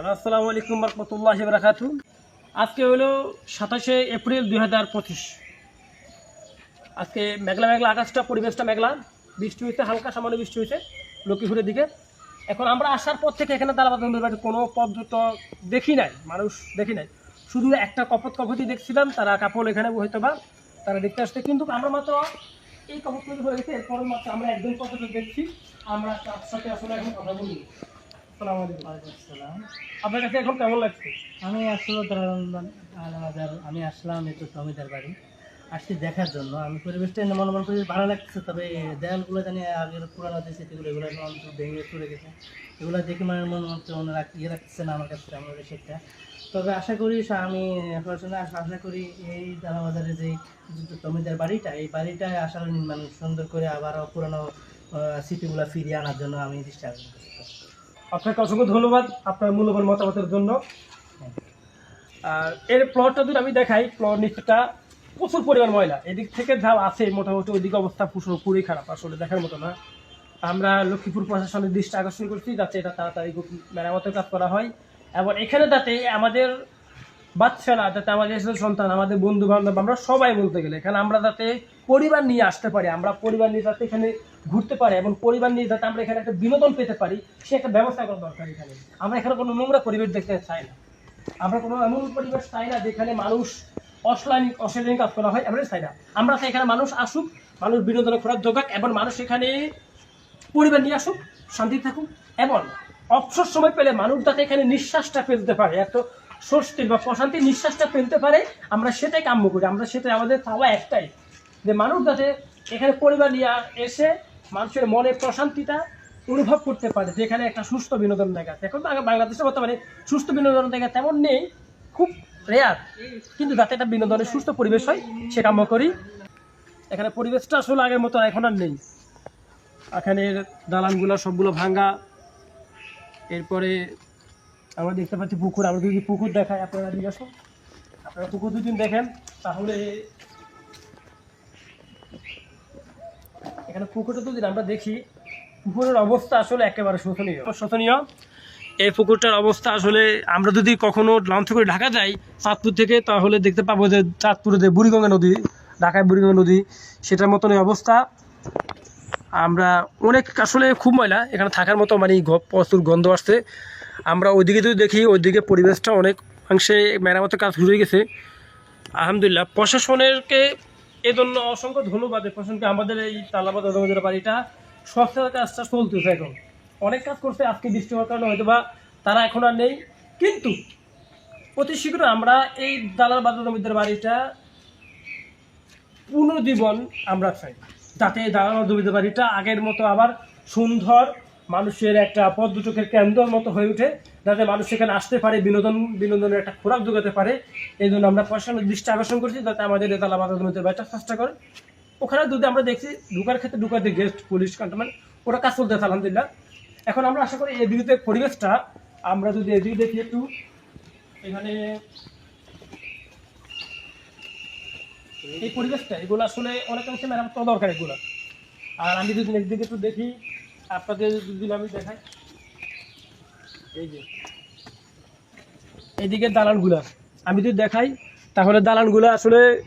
Hello, আসসালামু আলাইকুম রহমতুল্লাহ বারাকাতু আজকে হলো সাতাশে এপ্রিল দুই হাজার পঁচিশ। আজকে মেঘলা মেঘলা, আকাশটা, পরিবেশটা মেঘলা, বৃষ্টি হয়েছে, হালকা সামান্য বৃষ্টি হয়েছে, লক্ষ্মীপুরের দিকে। এখন আমরা আসার পর থেকে এখানে দালাবাদের বাড়ির কোনো পর্যটক দেখি নাই, মানুষ দেখি নাই। শুধু একটা কপত কপতি দেখছিলাম, তারা কাপড় এখানে হয়তো বা তারা দেখতে আসছে। কিন্তু আমরা মাত্র এই কপত কপতি হয়ে এরপরে মাত্র আমরা একদম পর্যটক দেখছি, আমরা তার সাথে আসলে এখন কথা বলি আলাইকুম। আপনার কাছে এখন কেমন লাগছে? আমি আসলে আমি আসলাম একটু জমিদার বাড়ি। আসছি দেখার জন্য। আমি পরিবেশটা মনে মনে করি ভালো লাগছে তবে দেয়ালগুলো জানি আগের পুরানো যে স্মৃতিগুলো এগুলো অন্তত ভেঙে চলে গেছে। এগুলো দেখে মানে মনে হচ্ছে মনে রাখ ইয়ে রাখছে না আমার কাছে আমার সেটা তবে আশা করি আমি আশা করি এই দানা বাজারে যে জমিদার বাড়িটা এই বাড়িটা আসলে নির্মাণ সুন্দর করে আবারও পুরানো স্মৃতিগুলো ফিরিয়ে আনার জন্য আমি চেষ্টা করছি আপনাকে অসংখ্য ধন্যবাদ আপনার মূল্যবান মতামতের জন্য। আর এর প্লটটা যদি আমি দেখাই প্লট নিচটা প্রচুর পরিমাণ ময়লা। এদিক থেকে যা আছে, মোটামুটি ওইদিকে অবস্থা পুরোপুরি খারাপ, আসলে দেখার মতো না। আমরা লক্ষ্মীপুর প্রশাসনের দৃষ্টি আকর্ষণ করছি, যাতে এটা তাড়াতাড়ি মেরামতের কাজ করা হয়। এবং এখানে যাতে আমাদের বাচ্চারা যাতে আমাদের সন্তান, আমাদের বন্ধু বান্ধব আমরা সবাই বলতে গেলে, এখানে আমরা যাতে পরিবার নিয়ে আসতে পারি, আমরা পরিবার নিয়ে যাতে এখানে ঘুরতে পারি এবং পরিবার নিয়ে যাতে আমরা এখানে একটা বিনোদন পেতে পারি, সে একটা ব্যবস্থা করা দরকার এখানে। আমরা এখানে কোনো নোংরা পরিবেশ দেখতে চাই না। আমরা কোনো এমন পরিবেশ চাই না যেখানে মানুষ অশ্লীল অশ্লীল কাজ করা হয় আমরা চাই না। আমরা এখানে মানুষ আসুক, মানুষ বিনোদনের খোরাক যোগাক এবং মানুষ এখানে পরিবার নিয়ে আসুক শান্তি থাকুক এবং অবসর সময় পেলে মানুষ যাতে এখানে নিঃশ্বাসটা ফেলতে পারে। এত স্বস্তির বা প্রশান্তির নিঃশ্বাসটা ফেলতে পারে, আমরা সেটাই কাম্য করি। আমরা সেটাই, আমাদের চাওয়া একটাই। যে মানুষ যাতে এখানে পরিবার নিয়ে এসে মানুষের মনে প্রশান্তিটা অনুভব করতে পারে, যে এখানে একটা সুস্থ বিনোদন আছে এখন বাংলা- বাংলাদেশে বর্তমানে সুস্থ বিনোদন জায়গা তেমন নেই, খুব রেয়ার কিন্তু যাতে একটা বিনোদনের সুস্থ পরিবেশ হয়, সে কাম্য করি। এখানে পরিবেশটা আসলে আগের মতো এখন আর নেই। এখানে দালানগুলো সবগুলো ভাঙ্গা, এরপরে আমরা দেখতে পাচ্ছি পুকুর। আমরা যদি পুকুর দেখাই, আপনারা দিয়ে আসুন। আপনারা পুকুর দুদিন দেখেন, তাহলে এখানে পুকুরটা যদি আমরা দেখি, পুকুরের অবস্থা আসলে একেবারে শোচনীয়। শোচনীয়। এই পুকুরটার অবস্থা আসলে আমরা যদি কখনো লঞ্চ করে ঢাকা যাই, চাঁদপুর থেকে, তাহলে দেখতে পাবো যে চাঁদপুরে যে বুড়িগঙ্গা নদী, ঢাকায় বুড়িগঙ্গা নদী, সেটার মতনই অবস্থা। আমরা অনেক, আসলে খুব ময়লা, এখানে থাকার মতো মানে প্রচুর গন্ধ আসছে। আমরা ওইদিকে যদি দেখি, ওইদিকে পরিবেশটা অনেক অংশে মেরামতের কাজ হয়ে গেছে। আলহামদুলিল্লাহ, প্রশাসনেরকে এজন্য অসংখ্য ধন্যবাদ প্রশাসনকে আমাদের এই তালাবাদ আমাদের বাড়িটা স্বচ্ছতার কাজটা চলতেছে এখন। অনেক কাজ করছে, আজকে বৃষ্টি হওয়ার কারণে হয়তো বা তারা এখন আর নেই। কিন্তু অতি শীঘ্র আমরা এই দালাল জমিদের বাড়িটা পুনর্জীবন আমরা চাই। এই দালাল জমিদের বাড়িটা আগের মতো আবার সুন্দর মানুষের একটা পর্যটকের কেন্দ্রর মতো হয়ে ওঠে, যাতে মানুষ সেখানে আসতে পারে, বিনোদন, বিনোদনের একটা খোরাক যোগাতে পারে। এই জন্য আমরা প্রশাসনের দৃষ্টি আকর্ষণ করছি, যাতে আমাদের দালাল বাজার বাড়িটা চেষ্টা করে। ওখানে যদি আমরা দেখছি ঢুকার ক্ষেত্রে ঢুকাতে গেস্ট পুলিশ কান্টনমেন্ট ওরা কাজ চলতেছে, আলহামদুলিল্লাহ। এখন আমরা আশা করি এই দিকে পরিবেশটা আমরা যদি এদিকে দেখি একটু, এখানে এই পরিবেশটা, এগুলো আসলে অনেকাংশে মেরামত করা দরকার এগুলো। আর আমি যদি একদিকে একটু দেখি, আপনাদের যদি আমি দেখাই। এই যে। এইদিকে দালানগুলা। আমি যদি দেখাই, তাহলে দালানগুলো আসলে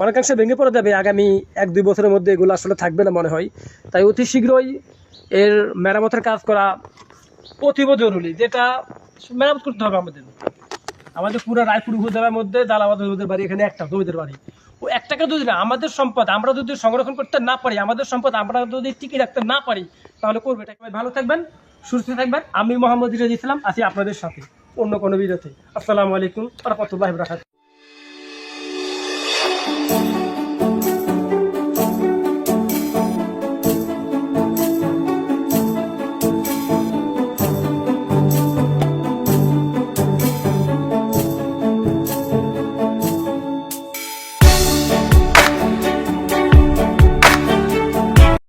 অনেকাংশে ভেঙে পড়ে যাবে। আগামী এক, দুই বছরের মধ্যে এগুলো আসলে থাকবে না মনে হয়। তাই অতি শীঘ্রই এর মেরামতের কাজ করা অতীব জরুরি, যেটা মেরামত করতে হবে আমাদের। আমাদের পুরো রায়পুর উপজেলার মধ্যে, দালাবাদ বাড়ি, এখানে একটা, জমিদের বাড়ি। ও একটাকে যদি না, আমাদের সম্পদ, আমরা যদি সংরক্ষণ করতে না পারি, আমাদের সম্পদ আমরা যদি টিকে রাখতে না পারি, তাহলে করবে এটা। ভালো থাকবেন, সুস্থ থাকবেন। আমি মোহাম্মদ ইরাজ ইসলাম, আছি আপনাদের সাথে অন্য কোনো ভিডিওতে। আসসালামু আলাইকুম রহমতুল্লাহ